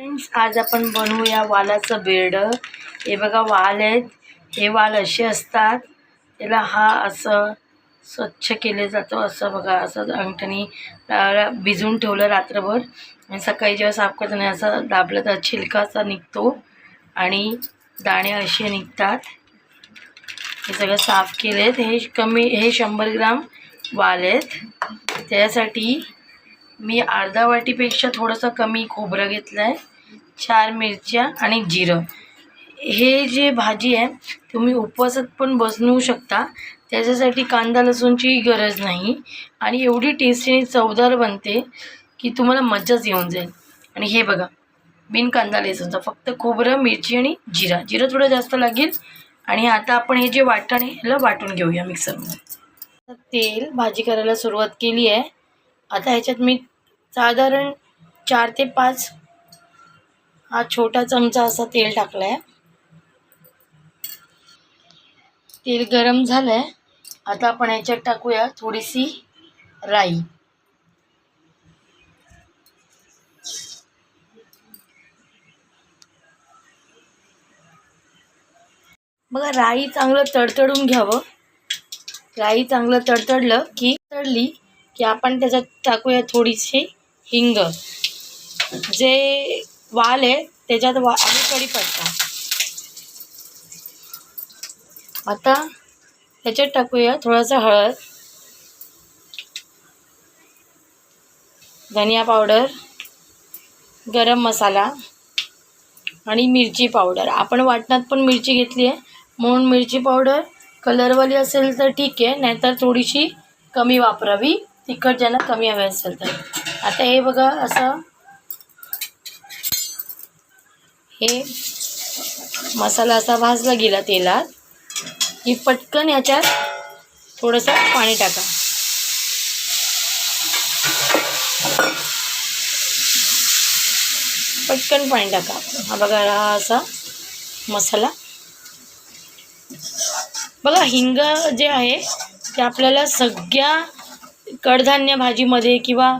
Friends आज आपण बनवूया वालाचं बेर्ड हे बघा वाल आहेत. हे वाल असे असतात. त्याला हा असं स्वच्छ केले जातो. असं बघा असं अंगठणी भिजून भिजवून ठेवलं रात्रभर. आणि सकाळी जेव्हा साफ करतो नाही असं दाबलं तर छिलका असा निघतो. आणि दाणे असे निघतात. हे सगळं साफ केलेत. हे कमी हे शंभर ग्राम वाल आहेत. त्यासाठी मी अर्धा वाटीपेक्षा थोडंसं कमी खोबरं घेतलं आहे चार मिरच्या आणि जिरं. हे जे भाजी आहे तुम्ही उपवासात पण बनवू शकता. त्याच्यासाठी कांदा लसूणची गरज नाही. आणि एवढी टेस्टी आणि चवदार बनते की तुम्हाला मज्जाच येऊन जाईल. आणि हे बघा बिन कांदा लसूणचा फक्त खोबरं मिरची आणि जिरा. जिरं थोडं जास्त लागेल. आणि आता आपण हे जे वाटण आहे ह्याला वाटून घेऊया मिक्सरमध्ये. तेल भाजी करायला सुरुवात केली आहे. आता ह्याच्यात मी साधारण चार ते पाच हा छोटा चमचा असा तेल टाकला आहे तेल गरम झालं आहे आता आपण याच्यात टाकूया थोडीशी राई. बघा राई चांगलं तडतडून घ्यावं. राई चांगलं तडतडलं की तडली की आपण त्याच्यात टाकूया थोडीशी हिंग. जे वाल आहे त्याच्यात वा आणि कढीपत्ता आता त्याच्यात टाकूया थोडासा हळद धनिया पावडर गरम मसाला आणि मिरची पावडर. आपण वाटणात पण मिरची घेतली आहे. म्हणून मिरची पावडर कलरवाली असेल तर ठीक आहे नाहीतर थोडीशी कमी वापरावी. तिखट ज्यांना कमी हवे असेल तर. आता हे बघा असं हे मसाला असा भाजला गेला तेलात की पटकन याच्यात थोडंसं पाणी टाका. पटकन पाणी टाका. हा बघा हा असा मसाला. बघा हिंग जे आहे ते आपल्याला सगळ्या कडधान्य भाजीमध्ये किंवा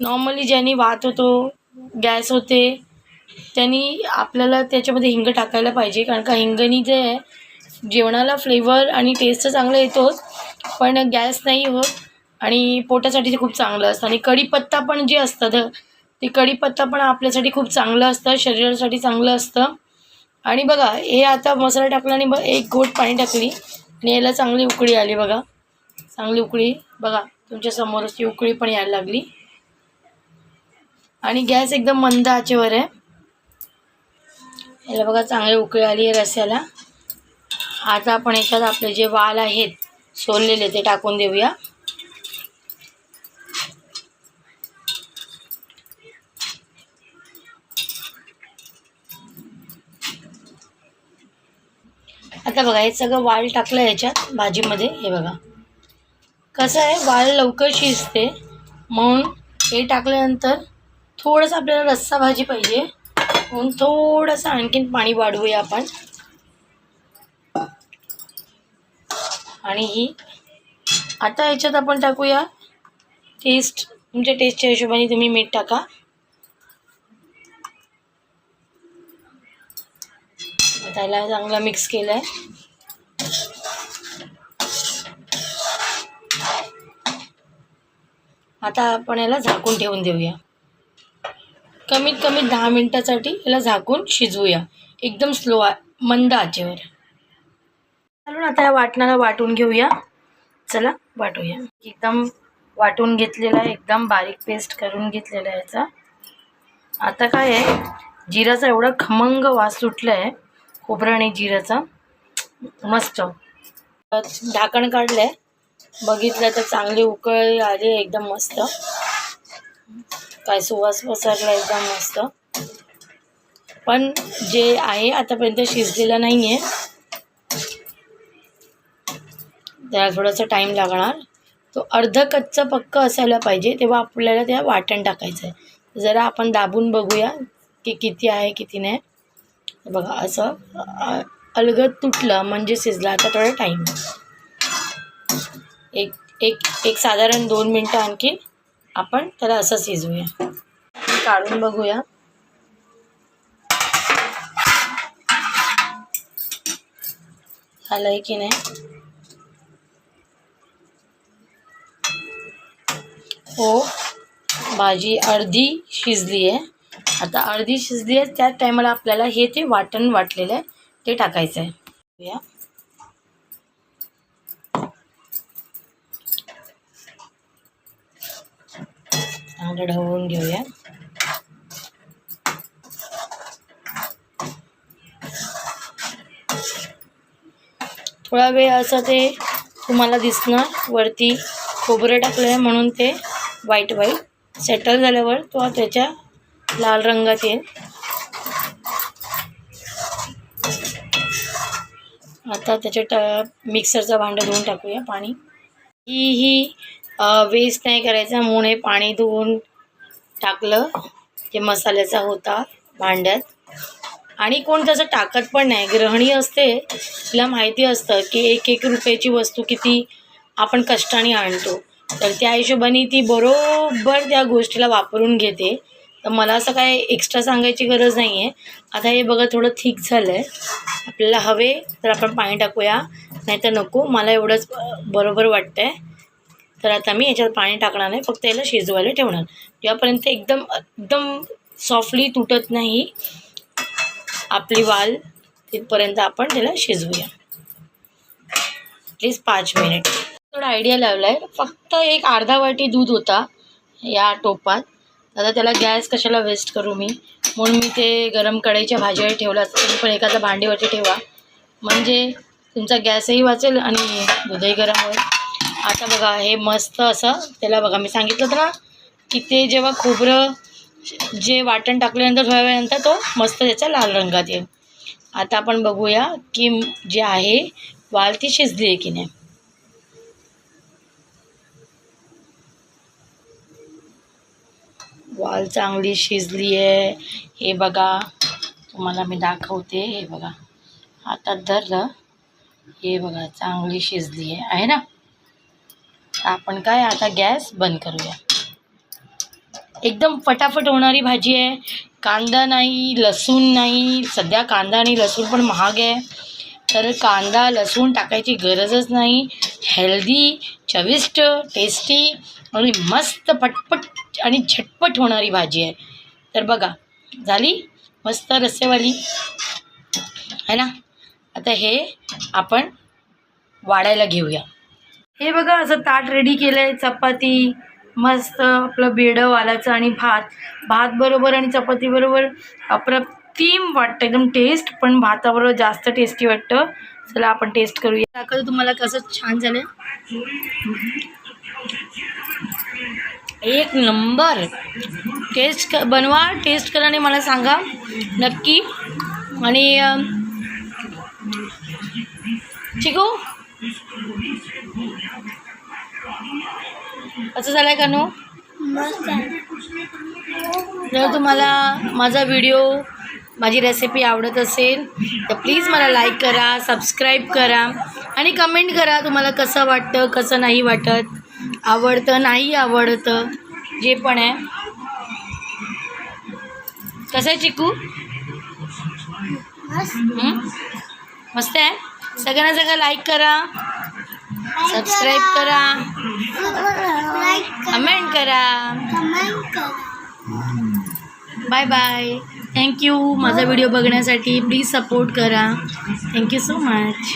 नॉर्मली ज्यांनी वात होतो गॅस होते त्यांनी आपल्याला त्याच्यामध्ये हिंग टाकायला पाहिजे कारण का हिंगनी जे आहे जेवणाला फ्लेवर आणि टेस्ट तर चांगला येतोच पण गॅस नाही होत आणि पोटासाठी ते खूप चांगलं असतं. आणि कढीपत्ता पण जे असतं ते कढीपत्ता पण आपल्यासाठी खूप चांगलं असतं शरीरासाठी चांगलं असतं. आणि बघा हे आता मसाला टाकला आणि बघ एक गोट पाणी टाकली आणि याला चांगली उकळी आली बघा. चांगली उकळी. बघा तुमच्या समोरच ती उकळी पण यायला लागली. आणि गॅस एकदम मंद आचेवर आहे. याला बघा चांगली उकळी आली आहे रस्याला. आता आपण याच्यात आपले जे वाल आहेत सोललेले ते टाकून देऊया. आता बघा हे सगळं वाल टाकलं याच्यात भाजीमध्ये. हे बघा. कसं आहे वाल लवकर शिजते. म्हणून हे टाकल्यानंतर थोडंसं आपल्याला रस्सा भाजी पाहिजे. टाकून थोडंसं आणखीन पाणी वाढवूया आपण. आणि ही आता याच्यात आपण टाकूया टेस्ट तुमच्या टेस्टच्या हिशोबाने तुम्ही मीठ टाका. त्याला चांगला मिक्स केलं आहे आता आपण याला झाकून ठेवून देऊया. कमीत कमी दहा मिनटासाठी याला झाकून शिजवूया. एकदम स्लो मंद आचेवर. चालून आता या वाटणाला वाटून घेऊया. चला वाटूया. एकदम वाटून घेतलेला आहे एकदम बारीक पेस्ट करून घेतलेला आहे याचा. आता काय आहे जिराचा एवढा खमंग वास सुटला आहे खोबरं आणि जिराचा मस्त. ढाकण काढलं आहे बघितलं तर चांगली उकळी आली एकदम मस्त. काय सुवास पसरला एकदम मस्त. पण जे आहे आतापर्यंत शिजलेलं नाही आहे त्याला थोडासा टाईम लागणार. तो अर्ध कच्चं पक्क असायला पाहिजे तेव्हा आपल्याला त्या वाटण टाकायचं आहे जरा आपण दाबून बघूया की किती आहे किती नाही. बघा असं अलगद तुटलं म्हणजे शिजलं. आता थोडा टाईम एक एक एक साधारण दोन मिनटं आणखी आपण त्याला असं शिजवूया. काढून बघूया. आलंय की नाही? हो भाजी अर्धी शिजली आहे. आता अर्धी शिजली आहे त्या टायमाला आपल्याला हे ते वाटण वाटलेलं आहे ते टाकायचं आहे. चांगलं ढवळून घेऊया. थोडा वेळ असं ते तुम्हाला दिसणार. वरती खोबरं टाकलं आहे म्हणून ते व्हाईट व्हाईट सेटल झाल्यावर तो त्याच्या लाल रंगात येईल. आता ट मिक्सरचं भांडं धुवून टाकूया पाणी. ही ही वेस्ट नाही करायचा मुळे पाणी धुवून टाकलं. जे मसाल्याचा होता भांड्यात. आणि कोण तसं टाकत पण नाही. ग्रहणी असते. तिला माहिती असतं की एक एक रुपयाची वस्तू किती आपण कष्टाने आणतो. तर त्या हिशोबाने ती बरोबर त्या गोष्टीला वापरून घेते. तर मला असं काय एक्स्ट्रा सांगायची गरज नाही आहे आता हे बघा थोडं थिक झालं आहे आपल्याला हवे तर आपण पाणी टाकूया. नाही तर नको. मला एवढंच बरोबर वाटतं आहे तर आता मी याच्यात पाणी टाकणार नाही फक्त याला शिजवायला ठेवणार. जेव्हापर्यंत एकदम एकदम सॉफ्टली तुटत नाही आपली वाल तिथपर्यंत आपण त्याला शिजवूया. प्लीज पाच मिनिट थोडा आयडिया लावला आहे फक्त एक अर्धा वाटी दूध होता या टोपात. आता त्याला गॅस कशाला वेस्ट करू मी? म्हणून मी ते गरम कढईच्या भाजीवर ठेवलं असतं तुम्ही पण एखाद्या भांडीवरती ठेवा. म्हणजे तुमचा गॅसही वाचेल आणि दूधही गरम होईल. आता बघा हे मस्त असं त्याला बघा मी सांगितलं होतं ना की ते जेव्हा खोबरं जे वाटण टाकल्यानंतर थोड्या वेळानंतर तो मस्त त्याचा लाल रंगात येईल. आता आपण बघूया की जे आहे वाल ती शिजली आहे की नाही. वाल चांगली शिजली आहे हे बघा तुम्हाला मी दाखवते हे बघा. हातात धरलं हे बघा चांगली शिजली आहे आहे ना? आपण काय आता गॅस बंद करूया. एकदम फटाफट होणारी भाजी आहे. कांदा नाही लसूण नाही. सध्या कांदा आणि लसूण पण महाग आहे. तर कांदा लसूण टाकायची गरजच नाही. हेल्दी चविष्ट टेस्टी आणि मस्त पटपट आणि झटपट होणारी भाजी आहे. तर बघा झाली? मस्त रस्सेवाली. आहे ना? आता हे आपण वाढायला घेऊया. हे बघा असं ताट रेडी केलं आहे चपाती मस्त आपलं बेडं वालाचं आणि भात. भात बरोबर आणि चपाती बरोबर अप्रतिम वाटतं एकदम टेस्ट पण भाताबरोबर जास्त टेस्टी वाटतं. चला आपण टेस्ट करूया. दाखवतो तुम्हाला कसं छान झालं एक नंबर. टेस्ट क बनवा टेस्ट करा आणि मला सांगा. नक्की. आणि चिकू कसं झालं आहे कानू जर तुम्हाला माझा व्हिडिओ माझी रेसिपी आवडत असेल तर प्लीज मला लाईक करा सबस्क्राईब करा आणि कमेंट करा तुम्हाला कसं वाटतं कसं नाही वाटत. आवडतं नाही आवडतं जे पण आहे. कसं आहे चिकू? मस्त. आहे? सगळ्यांना सगळं लाईक करा. सबस्क्राईब करा. कमेंट करा. बाय बाय थँक्यू माझा व्हिडिओ बघण्यासाठी प्लीज सपोर्ट करा. Thank you so much